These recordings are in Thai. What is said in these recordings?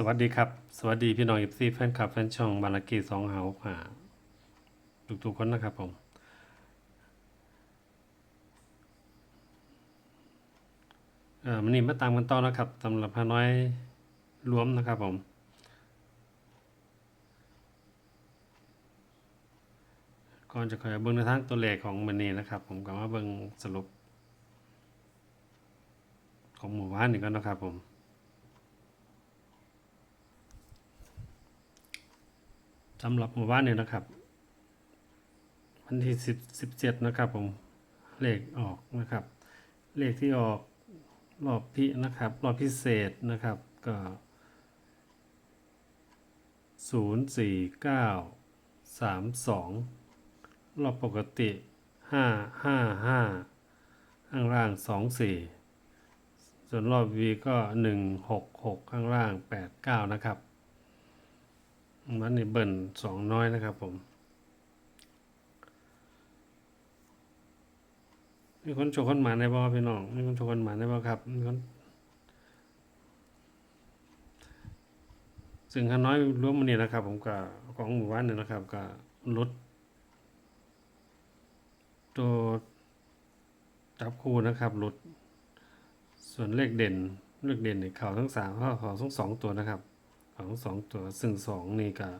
สวัสดีครับ สวัสดีพี่น้องเอฟซีแฟนคลับแฟนช่องบาลากีสองเฮาผ่าทุกๆคนนะครับผม เอ่อมันนี่มาตามกันต่อนะครับสำหรับพาน้อยรวมนะครับผมก่อนจะคอยเบิ่งในทางตัวเลขของมันนี่นะครับ ผมก็มาเบิ่งสรุป ของหมู่บ้านนี่ก็นะครับผม สำหรับหมู่บ้านเนี่ยนะครับ วันที่สิบสิบเจ็ดนะครับผมเลขออกนะครับ เลขที่ออกรอบพินะครับ รอบพิเศษนะครับก็ศูนย์สี่เก้าสามสองรอบปกติห้าห้าห้าข้างล่างสองสี่ส่วนรอบวีก็หนึ่งหกหกข้างล่างแปดเก้านะครับ มันนี่เบิ่นสองน้อยนะครับผม มีคนโชว์คนหมาในบ่พี่น้อง มีคนโชว์คนหมาในบ่ครับมีคนซึ่งข้าน้อยรวมมันนี่นะครับ ผมก็ของหมู่บ้านเนี่ยนะครับก็ลดตัวจับคู่นะครับลดส่วนเลขเด่นเลขเด่นเนี่ยเขาทั้งสามเขาเขาทั้งสองตัวนะครับ ของสองตัวซึ่งสองนี่กับ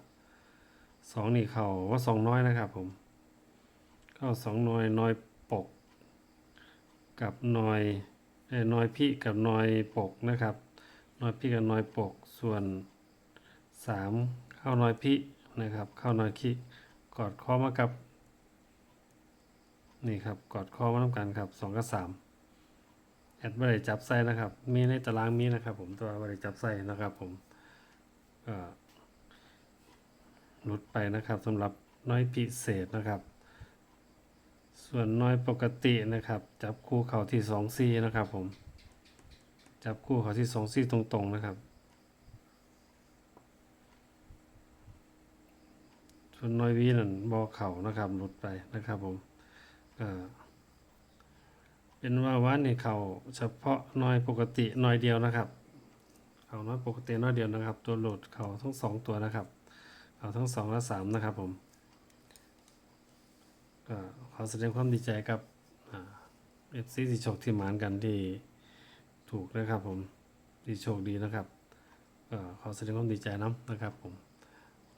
สองนี่เขาว่าสองน้อยนะครับผมเข้าสองน้อยน้อยปก กับน้อยเอ้น้อยพี่กับน้อยปกนะครับน้อยพี่กับน้อยปกส่วนสามเข้าน้อยพี่นะครับ เข้าน้อยขี้กอดข้อมากับนี่ครับกอดข้อมาทำกันครับสองกับสามแอดไม่ได้จับไส้นะครับ มีในตารางมีนะครับ ผมตัวไม่ได้จับไส้นะครับผม ก็ลดไปนะครับสำหรับน้อยพิเศษนะครับ ส่วนน้อยปกตินะครับ จับคู่เขาที่สองซี่นะครับผม จับคู่เขาที่สองซี่ตรงๆนะครับ ส่วนน้อยวีนั่นบอเข่านะครับลดไปนะครับผมก็เป็นว่าวันนี้เขาเฉพาะน้อยปกติน้อยเดียวนะครับ เขาน้อยปกติน้อยเดียวนะครับ ตัวโหลดเขาทั้งสองตัวนะครับ เขาทั้งสองและสามนะครับผมก็ขอแสดงความดีใจกับเอฟซีที่โชคที่หมานกันที่ถูกนะครับผมที่โชคดีนะครับก็ขอแสดงความดีใจน้ำนะครับผม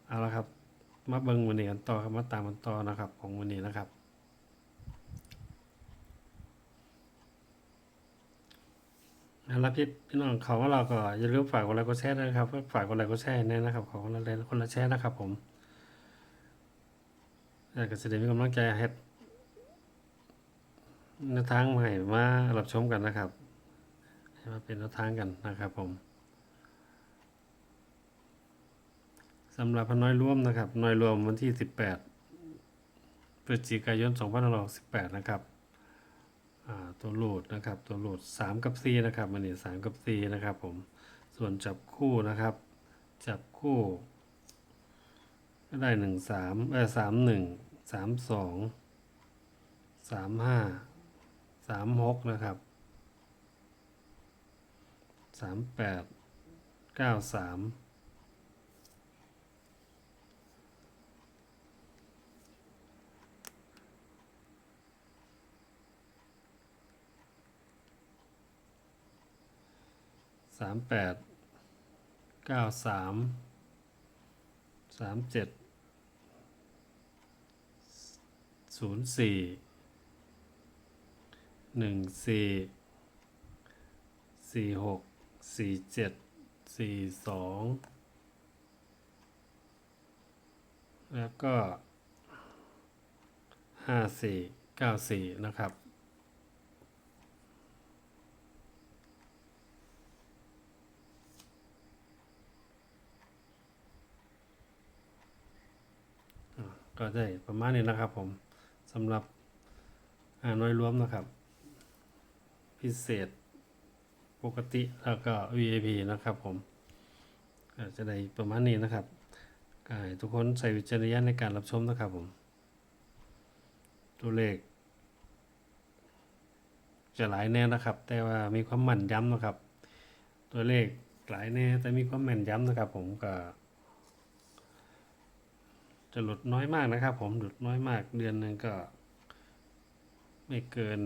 เอาละครับมาเบิ้งวันนี้กันต่อครับมาตามกันต่อนะครับของวันนี้นะครับ แล้วพี่พี่น้องเขาว่าเราก็อย่าลืมฝากกดไลค์กดแชร์ด้นะครับฝากกดไลค์กดแชร์แน่นะครับขอคนละไลค์คนละแชร์นะครับ ผมอยากจะแสดงมีกำลังใจให้แนวทางใหม่มารับชมกันนะครับให้มาเป็นแนวทางกันนะครับผมสำหรับพน้อยร่วมนะครับน้อยรวมวันที่ 18พฤศจิกายน2518นะครับ ตัวโหลดนะครับ ตัวโหลด 3 กับ 4 นะครับมันนี่3กับ 4 นะครับผมส่วนจับคู่นะครับ จับคู่ ก็ได้ 1 3เออ3 1 3 2 3 5 3 6 นะครับ 3 8 9 3 สามแปดเก้าสามสามเจ็ดศูนย์สี่หนึ่งสี่สี่หกสี่เจ็ดสี่สองแล้วก็ห้าสี่เก้าสี่นะครับ ก็ได้ประมาณนี้นะครับผมสำหรับอ่าน้อยรวมนะครับ พิเศษปกติแล้วก็ VIP นะครับผมก็จะได้ประมาณนี้นะครับก็ให้ทุกคนใส่วิจารณญาณในการรับชมนะครับผม ตัวเลข จะหลายแน่นะครับ แต่ว่ามีความหมั่นย้ำนะครับ ตัวเลขหลายแน่แต่มีความแม่นย้ำนะครับ ผมก็ จะหลุดน้อยมากนะครับ ผมหลุดน้อยมากเดือนหนึ่งก็ ไม่เกิน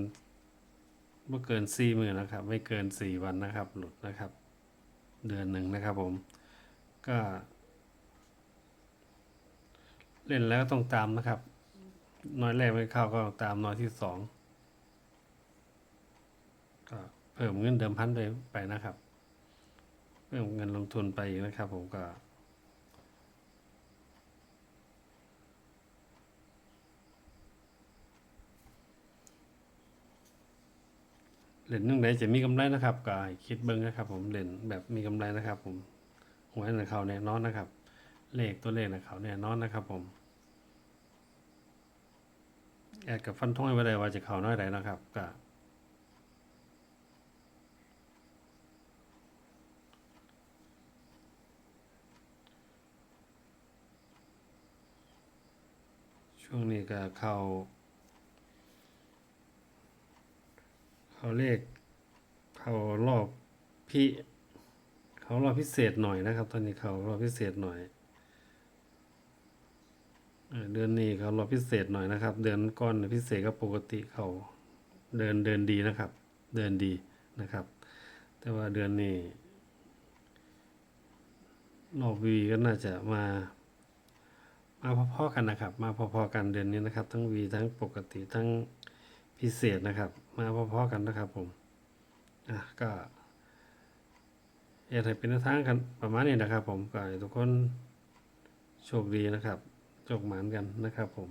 ไม่เกินสี่หมื่นนะครับ ไม่เกินสี่วันนะครับ หลุดนะครับ เดือนหนึ่งนะครับ ผมก็ เล่นแล้วต้องตามนะครับ น้อยแรกไม่เข้าก็ตามน้อยที่สองก็เพิ่มเงินเดิมพันไปไปนะครับ เพิ่มเงินลงทุนไปนะครับ ผมก็ เหรียญนึงไหนจะมีกำไรนะครับก็คิดเบิ้งนะครับ ผมเหรียญแบบมีกำไรนะครับ ผมหวยในเขาแน่นอนนะครับ เลขตัวเลขในเขาแน่นอนนะครับผมแอดกับฟันทงให้ไว้เลยว่าจะเขาน้อยใดนะครับก็ช่วงนี้ก็เข้า เขาเลขเขารอบพี่เขารอบพิเศษหน่อยนะครับ ตอนนี้เขารอบพิเศษหน่อยเดือนนี้เขารอบพิเศษหน่อยนะครับ เดือนก่อนพิเศษก็ปกติเขาเดินเดินดีนะครับ เดินดีนะครับ แต่ว่าเดือนนี้รอบวีก็น่าจะมามาพอๆกันนะครับ มาพอๆกันเดือนนี้นะครับ ทั้งวีทั้งปกติทั้งพิเศษนะครับ มาพอๆกันนะครับผมอะก็อยากให้เป็นทางกันประมาณนี้นะครับ ผมก็ให้ทุกคนโชคดีนะครับโชคหมานกันนะครับผม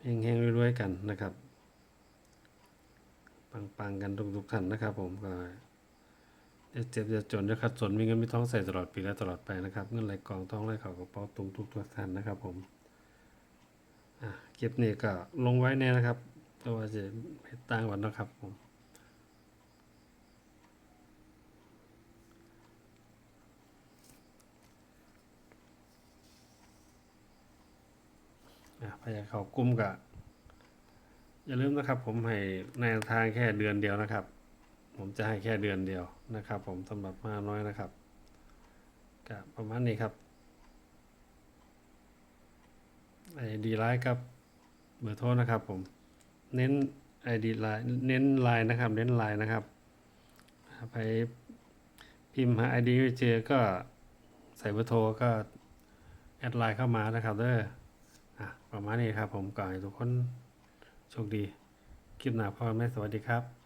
เฮงๆรวยๆกันนะครับปังๆกันทุกๆท่านนะครับ ผมก็อย่าเจ็บอย่าจนอย่าขัดสนมีเงินมีท้องใส่ตลอดปีและตลอดไปนะครับเงินไหลกองท้องไหลเข่ากระเป๋าตุงทุกทุกท่านนะครับผม คลิปนี้ก็ลงไว้แน่นะครับเพราะว่าจะไปตั้งวันนะครับผมอะพยาเขากุ้มกะอย่าลืมนะครับ ผมให้ในทางแค่เดือนเดียวนะครับ ผมจะให้แค่เดือนเดียวนะครับ ผมสำหรับมาน้อยนะครับก็ประมาณนี้ครับไอ้ดีไลน์ครับ เบอร์โทรนะครับผม เน้นไอดีไลน์เน้นไลน์นะครับ เน้นไลน์นะครับไปพิมพ์หาไอดีเจอก็ใส่เบอร์โทรก็แอดไลน์เข้ามานะครับเด้ออะประมาณนี้ครับผมก่อนให้ทุกคนโชคดี คลิปหน้าพอกันไหมสวัสดีครับ